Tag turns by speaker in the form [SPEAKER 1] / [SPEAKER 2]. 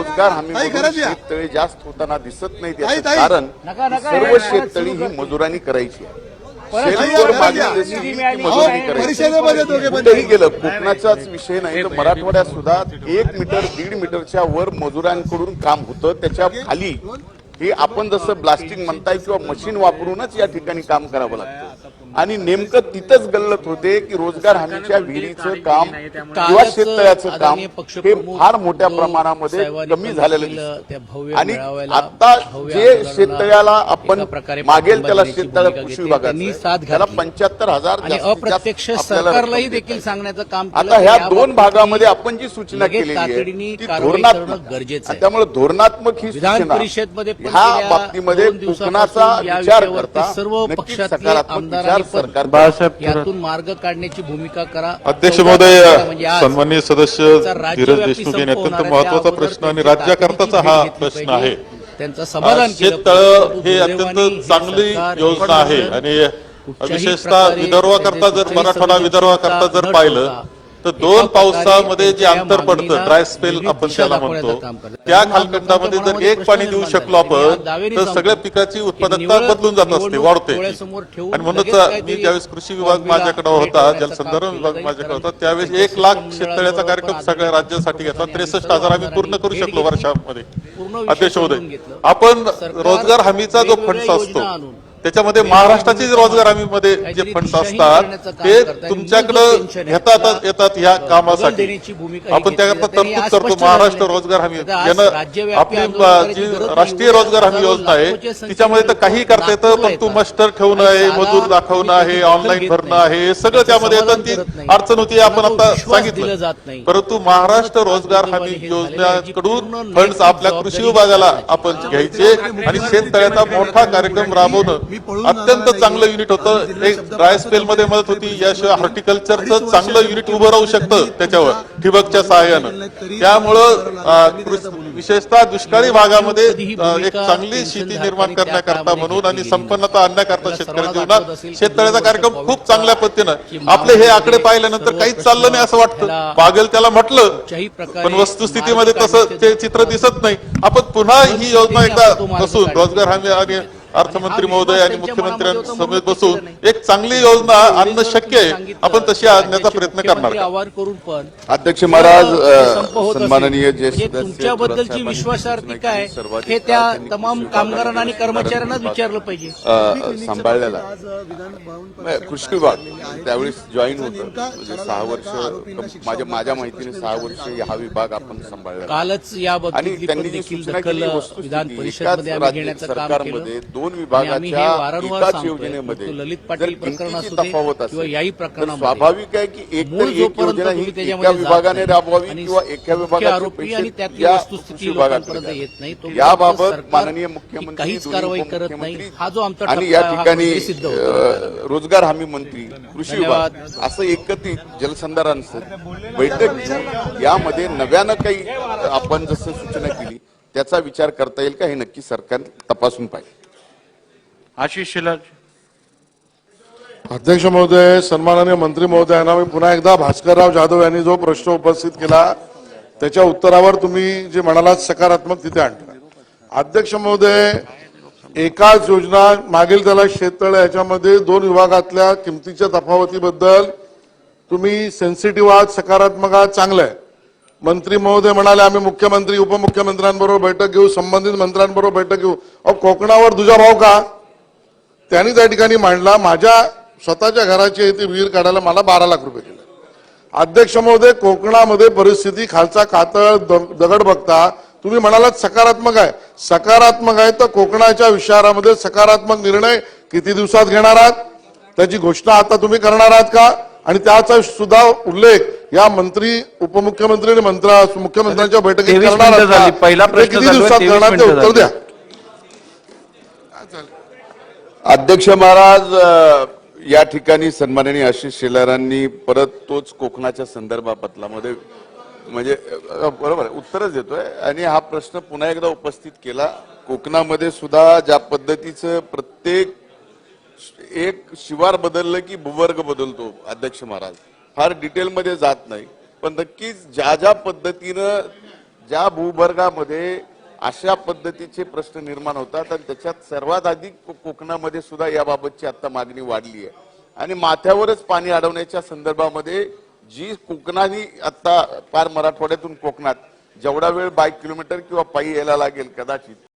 [SPEAKER 1] रोजगार हमी. शेततळे जास्त होताना दिसत नाहीत
[SPEAKER 2] ताई,
[SPEAKER 1] याचं. कारण सर्व
[SPEAKER 3] हे
[SPEAKER 1] शेततळी ही मजुरांनी करायची आहे. कुठेही गेलं कोकणाचाच विषय नाही तर मराठवाड्यात सुद्धा एक मीटर दीड मीटरच्या वर मजुरांकडून काम होतं. त्याच्याखाली हे आपण जसं ब्लास्टिंग म्हणताय किंवा मशीन वापरूनच या ठिकाणी काम करावं लागतं. आणि नेमकं तिथंच गल्लत होते की रोजगार हमीच्या विहिरीचं काम किंवा शेततळ्याचं काम हे फार मोठ्या प्रमाणामध्ये कमी झालेलं आणि आता जे शेततळ्याला आपण मागेल त्याला
[SPEAKER 4] पाठिंबा
[SPEAKER 1] शेततळ
[SPEAKER 4] देण्याची
[SPEAKER 1] कृषी
[SPEAKER 4] साथ
[SPEAKER 1] त्याला. पंच्याहत्तर हजार
[SPEAKER 4] अप्रत्यक्ष सरकारलाही देखील. सांगण्याचं काम
[SPEAKER 1] आता ह्या दोन भागामध्ये आपण जी सूचना केलेली आहे ती धोरणात्मक
[SPEAKER 4] गरजेचं
[SPEAKER 1] त्यामुळे धोरणात्मक ही
[SPEAKER 4] विधान
[SPEAKER 1] सूचना ह्या बाबतीमध्ये कोकणाचा विचार करता
[SPEAKER 4] सर्व
[SPEAKER 1] सकारात्मक
[SPEAKER 4] आमदारांनी
[SPEAKER 1] विचार
[SPEAKER 4] यातून मार्ग काढण्याची भूमिका करा
[SPEAKER 5] अध्यक्ष महोदय
[SPEAKER 4] म्हणजे
[SPEAKER 5] सन्माननीय सदस्य धीरज देशमुख यांनी अत्यंत.
[SPEAKER 4] महत्त्वाचा
[SPEAKER 5] प्रश्न आणि राज्याकरताचा हा प्रश्न. आहे
[SPEAKER 4] त्यांचं समाधान केलं
[SPEAKER 5] शेततळ. हे अत्यंत
[SPEAKER 4] हे
[SPEAKER 5] चांगली योजना
[SPEAKER 4] हे
[SPEAKER 5] आहे आणि विशेषतः विदर्भाकरता जर मराठवाडा विदर्भाकरता जर पाहिलं तर दोन पावसामध्ये जे अंतर पडतं ड्राय स्पेल आपण त्याला म्हणतो. त्या कालखंडामध्ये जर एक पाणी देऊ शकलो आपण तर सगळ्या पिकाची उत्पादकता बदलून जात असते वाढते आणि म्हणूनच मी ज्यावेळेस कृषी विभाग माझ्याकडे होता जलसंधारण विभाग माझ्याकडे. होता त्यावेळेस एक लाख शेततळ्याचा कार्यक्रम सगळ्या राज्यासाठी घेतला त्रेसष्ट हजार आम्ही पूर्ण करू शकलो. वर्षामध्ये अध्यक्ष महोदय. आपण रोजगार हमीचा जो फंड असतो त्याच्यामध्ये महाराष्ट्राचे जे रोजगार हमीमध्ये जे
[SPEAKER 4] काहीतरी
[SPEAKER 5] फंड्स
[SPEAKER 4] दिशाहीन
[SPEAKER 5] असतात ते. तुमच्याकडे
[SPEAKER 4] आहे.
[SPEAKER 5] येतात
[SPEAKER 4] बदल
[SPEAKER 5] कामासाठी आपण त्याकरता तरतूद करतो महाराष्ट्र. रोजगार हमी यानं आपली जी. राष्ट्रीय रोजगार हमी योजना आहे तिच्यामध्ये तर काही करता येतं पण तू. मस्टर ठेवणं आहे मजूर दाखवणं आहे ऑनलाईन भरणं आहे. सगळं त्यामध्ये येतं ती. अडचण होती आपण आता सांगितलं. परंतु महाराष्ट्र रोजगार हमी.
[SPEAKER 4] जी
[SPEAKER 5] योजनेकडून
[SPEAKER 4] नैतिक
[SPEAKER 5] आपल्या कृषी विभागाला आपण घ्यायचे आणि शेततळ्याचा मोठा कार्यक्रम राबवणं अत्यंत चांगलं युनिट होतं. एक ड्राय स्पेल मध्ये मदत होती. याशिवाय हॉर्टिकल्चरचं चांगलं युनिट उभं राहू शकतं त्याच्यावर. ठिबकच्या सहाय्यानं. त्यामुळं विशेषतः दुष्काळी भागामध्ये एक चांगली शेती निर्माण करण्याकरता म्हणून आणि संपन्नता आणण्याकरता शेतकरी जीवनात शेततळ्याचा कार्यक्रम खूप चांगल्या पद्धतीनं. आपले हे आकडे पाहिल्यानंतर काहीच चाललं नाही असं वाटतं. पागल त्याला म्हटलं पण वस्तुस्थितीमध्ये तसं ते चित्र दिसत नाही. आपण पुन्हा ही योजना एकदा बसून रोजगार हमी आणि अर्थमंत्री महोदय आणि मुख्यमंत्र्यांसमवेत बसून एक चांगली योजना आणणं शक्य आहे. आपण तशी आणण्याचा प्रयत्न करणार
[SPEAKER 4] करून पण
[SPEAKER 1] अध्यक्ष महाराज. सन्माननीय
[SPEAKER 4] म्हणजे तुमच्याबद्दलची विश्वासार्थी काय? हे त्या तमाम कामगारांना आणि कर्मचाऱ्यांनाच विचारलं पाहिजे.
[SPEAKER 1] सांभाळलेला आहे.
[SPEAKER 2] आज विधान भवन
[SPEAKER 1] नाही, कृषी विभाग त्यावेळी जॉईन होतं. म्हणजे सहा वर्ष माझ्या माझ्या माहितीने सहा वर्ष हा विभाग आपण सांभाळला
[SPEAKER 4] कालच या
[SPEAKER 1] आणि त्यांनी
[SPEAKER 4] देखील
[SPEAKER 1] सूचना
[SPEAKER 4] दखल विधान परिषदमध्ये घेण्याचं काम केलं.
[SPEAKER 1] दोन विभागाच्या योजनेमध्ये तफावत असेल स्वाभाविक आहे की एक एक योजना ही एका विभागाने राबवावी किंवा एका
[SPEAKER 4] तोपर्यंत
[SPEAKER 1] याबाबत माननीय मुख्यमंत्री
[SPEAKER 4] काहीच
[SPEAKER 1] दोन्ही
[SPEAKER 4] कारवाई करत नाही.
[SPEAKER 1] उपमुख्यमंत्री
[SPEAKER 4] हा जो आमचा
[SPEAKER 1] आणि या ठिकाणी रोजगार हमी मंत्री कृषी. विभाग असं एकत्रित जलसंधारण बैठक यामध्ये नव्यानं काही आपण जसं सूचना केली त्याचा विचार करता येईल का हे नक्की सरकार तपासून पाहिजे
[SPEAKER 6] आशिष शिलार
[SPEAKER 7] अध्यक्ष महोदय सन्माननीय मंत्री महोदयांना मी पुन्हा एकदा भास्करराव जाधव यांनी जो प्रश्न उपस्थित केला त्याच्या उत्तरावर तुम्ही जे म्हणालात सकारात्मक तिथे आणलं अध्यक्ष महोदय एकाच योजना मागील त्याला शेततळ याच्यामध्ये दोन विभागातल्या किमतीच्या तफावतीबद्दल तुम्ही सेन्सिटिव्ह आहात सकारात्मक आहात चांगलं आहे. मंत्री महोदय म्हणाले आम्ही मुख्यमंत्री उपमुख्यमंत्र्यांबरोबर बैठक घेऊ संबंधित मंत्र्यांबरोबर बैठक घेऊ. अहो कोकणावर दुजाभाव का? त्यांनी त्या ठिकाणी मांडला. माझ्या स्वतःच्या घराची इथे विहीर काढायला मला बारा लाख रुपये दिले. अध्यक्ष महोदय कोकणामध्ये परिस्थिती खालचा कातळ दगड बघता तुम्ही म्हणालात सकारात्मक आहे. सकारात्मक आहे तर कोकणाच्या विचारामध्ये सकारात्मक निर्णय किती दिवसात घेणार आहात? त्याची घोषणा आता तुम्ही करणार आहात का? आणि त्याचा सुद्धा उल्लेख या मंत्री उपमुख्यमंत्री आणि मंत्रा मुख्यमंत्र्यांच्या बैठकीत
[SPEAKER 6] 23
[SPEAKER 7] करणार आहात किती दिवसात
[SPEAKER 6] 23
[SPEAKER 7] करणार ते उत्तर द्या.
[SPEAKER 1] अध्यक्ष महाराज या ठिकाणी सन्माननीय आशिष शेलारांनी परत तोच कोकणाच्या संदर्भापत्रामध्ये म्हणजे बरोबर आहे उत्तरच देतोय. आणि हा प्रश्न पुन्हा एकदा उपस्थित केला. कोकणामध्ये सुद्धा ज्या पद्धतीचं प्रत्येक एक शिवार बदललं की भूवर्ग बदलतो अध्यक्ष महाराज. फार डिटेलमध्ये जात नाही. पण नक्कीच ज्या ज्या पद्धतीनं ज्या भूवर्गामध्ये अशा पद्धतीचे प्रश्न निर्माण होतात आणि त्याच्यात सर्वात अधिक कोकणामध्ये सुद्धा याबाबतची आता मागणी वाढली आहे. आणि माथ्यावरच पाणी अडवण्याच्या संदर्भामध्ये जी कोकणाने आता पार मराठवाड्यातून कोकणात जेवढा वेळ बाईक किलोमीटर किंवा पायी यायला लागेल कदाचित